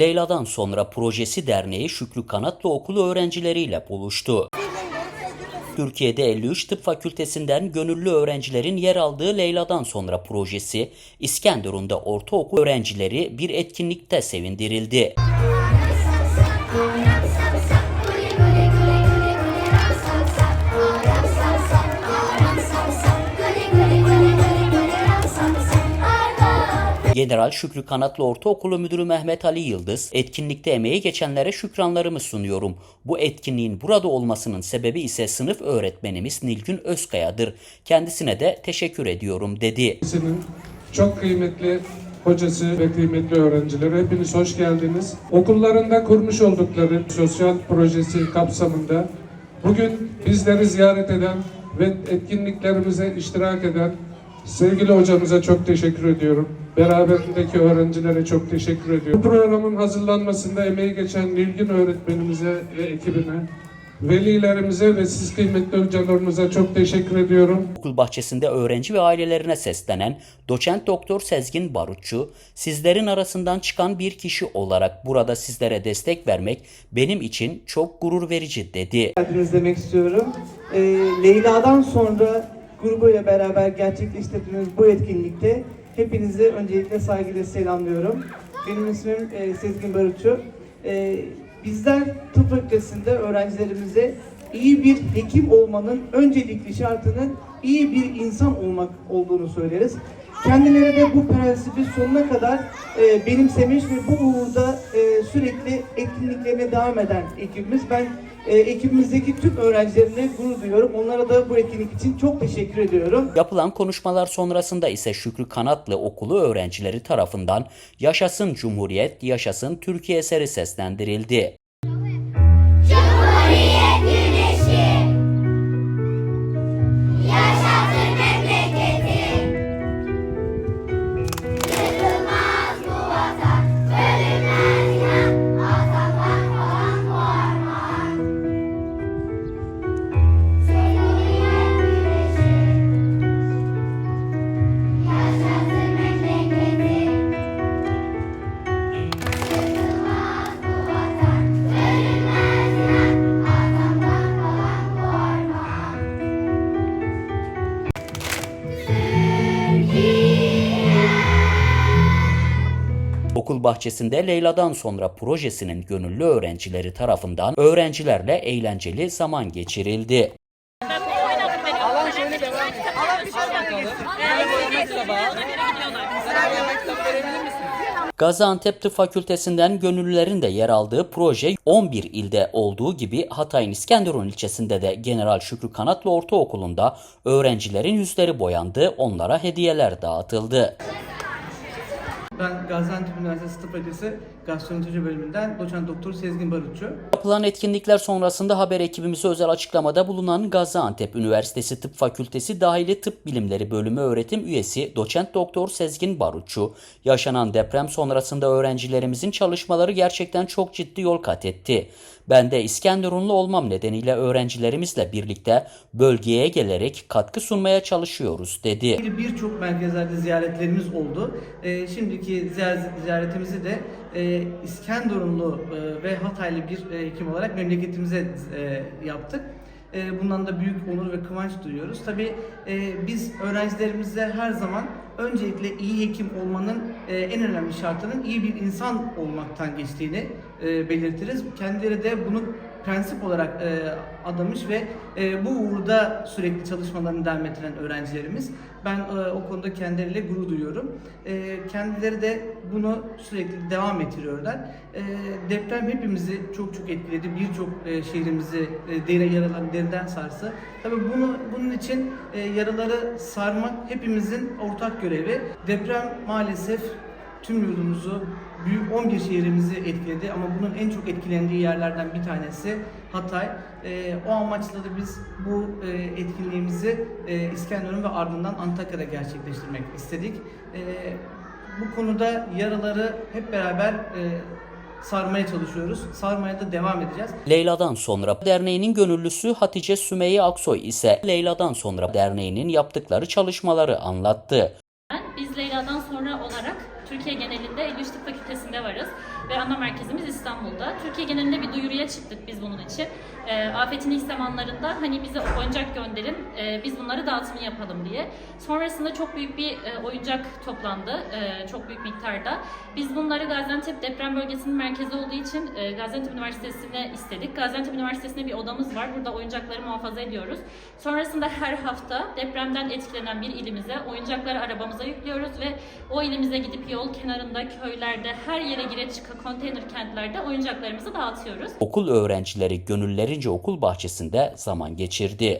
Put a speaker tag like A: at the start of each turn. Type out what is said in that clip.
A: Leyla'dan sonra projesi derneği Şükrü Kanatlı Okulu öğrencileriyle buluştu. Türkiye'de 53 tıp fakültesinden gönüllü öğrencilerin yer aldığı Leyla'dan sonra projesi İskenderun'da ortaokul öğrencileri bir etkinlikte sevindirildi. General Şükrü Kanatlı Ortaokulu Müdürü Mehmet Ali Yıldız, etkinlikte emeği geçenlere şükranlarımı sunuyorum. Bu etkinliğin burada olmasının sebebi ise sınıf öğretmenimiz Nilgün Özkaya'dır. Kendisine de teşekkür ediyorum dedi.
B: Lisesinin çok kıymetli hocası ve kıymetli öğrenciler hepiniz hoş geldiniz. Okullarında kurmuş oldukları sosyal projesi kapsamında bugün bizleri ziyaret eden ve etkinliklerimize iştirak eden sevgili hocamıza çok teşekkür ediyorum. Beraberindeki öğrencilere çok teşekkür ediyorum. Bu programın hazırlanmasında emeği geçen Nilgün öğretmenimize ve ekibine, velilerimize ve siz kıymetli hocalarımıza çok teşekkür ediyorum.
A: Okul bahçesinde öğrenci ve ailelerine seslenen doçent doktor Sezgin Barutçu, sizlerin arasından çıkan bir kişi olarak burada sizlere destek vermek benim için çok gurur verici dedi.
C: geldiniz demek istiyorum. Ee, Leyla'dan sonra grubuyla beraber gerçekleştirdiğimiz bu etkinlikte hepinizi öncelikle saygıyla selamlıyorum. Benim ismim e, Sezgin Barutçu. Ee, bizler tıp fakültesinde öğrencilerimize iyi bir hekim olmanın öncelikli şartının iyi bir insan olmak olduğunu söyleriz. Kendileri de bu prensibi sonuna kadar e, benimsemiş ve bu uğurda e, sürekli etkinliklerine devam eden ekibimiz. Ben e, ekibimizdeki tüm öğrencilerine gurur duyuyorum. Onlara da bu etkinlik için çok teşekkür ediyorum.
A: Yapılan konuşmalar sonrasında ise Şükrü Kanatlı Okulu öğrencileri tarafından Yaşasın Cumhuriyet, Yaşasın Türkiye eseri seslendirildi. Okul bahçesinde Leyla'dan sonra projesinin gönüllü öğrencileri tarafından öğrencilerle eğlenceli zaman geçirildi. Gaziantep Tıp Fakültesinden gönüllülerin de yer aldığı proje 11 ilde olduğu gibi Hatay'ın İskenderun ilçesinde de General Şükrü Kanatlı Ortaokulu'nda öğrencilerin yüzleri boyandı, onlara hediyeler dağıtıldı.
C: Ben Gaziantep Üniversitesi Tıp Fakültesi Gastroenteroloji bölümünden doçent doktor Sezgin Barutçu.
A: Yapılan etkinlikler sonrasında haber ekibimize özel açıklamada bulunan Gaziantep Üniversitesi Tıp Fakültesi Dahili Tıp Bilimleri Bölümü öğretim üyesi doçent doktor Sezgin Barutçu, yaşanan deprem sonrasında öğrencilerimizin çalışmaları gerçekten çok ciddi yol kat etti. Ben de İskenderunlu olmam nedeniyle öğrencilerimizle birlikte bölgeye gelerek katkı sunmaya çalışıyoruz dedi.
C: Birçok merkezlerde ziyaretlerimiz oldu. Ee, şimdiki ziyaret- ziyaretimizi de e, İskenderunlu e, ve Hataylı bir e, hekim olarak memleketimize e, yaptık. E, bundan da büyük onur ve kıvanç duyuyoruz. Tabii e, biz öğrencilerimize her zaman öncelikle iyi hekim olmanın e, en önemli şartının iyi bir insan olmaktan geçtiğini e, belirtiriz. Kendileri de bunu prensip olarak e, adamış ve e, bu uğurda sürekli çalışmalarını devam ettiren öğrencilerimiz. Ben e, o konuda kendileriyle gurur duyuyorum. E, kendileri de bunu sürekli devam ettiriyorlar. E, deprem hepimizi çok çok etkiledi. Birçok e, şehrimizi e, derin yaralar derinden sarsı. Tabii bunu bunun için e, yaraları sarmak hepimizin ortak görevi. Deprem maalesef tüm yurdumuzu, büyük 11 şehrimizi etkiledi ama bunun en çok etkilendiği yerlerden bir tanesi Hatay. Ee, o amaçla da biz bu e, etkinliğimizi e, İskenderun ve ardından Antakya'da gerçekleştirmek istedik. Ee, bu konuda yaraları hep beraber e, sarmaya çalışıyoruz. Sarmaya da devam edeceğiz.
A: Leyla'dan sonra derneğinin gönüllüsü Hatice Sümeyye Aksoy ise Leyla'dan sonra derneğinin yaptıkları çalışmaları anlattı.
D: Biz Leyla'dan sonra olarak Türkiye genelinde 53 Tıp Fakültesinde varız ve ana merkezimiz İstanbul'da. Türkiye genelinde bir duyuruya çıktık biz bunun için. E, afetin ilk zamanlarında hani bize oyuncak gönderin, e, biz bunları dağıtımı yapalım diye. Sonrasında çok büyük bir e, oyuncak toplandı, e, çok büyük miktarda. Biz bunları Gaziantep deprem bölgesinin merkezi olduğu için e, Gaziantep Üniversitesi'ne istedik. Gaziantep Üniversitesi'nde bir odamız var. Burada oyuncakları muhafaza ediyoruz. Sonrasında her hafta depremden etkilenen bir ilimize oyuncakları arabamıza yüklüyoruz ve o ilimize gidip yol kenarında, köylerde, her yere gire çıka konteyner kentlerde oyuncaklarımızı dağıtıyoruz.
A: Okul öğrencileri gönüllerince okul bahçesinde zaman geçirdi.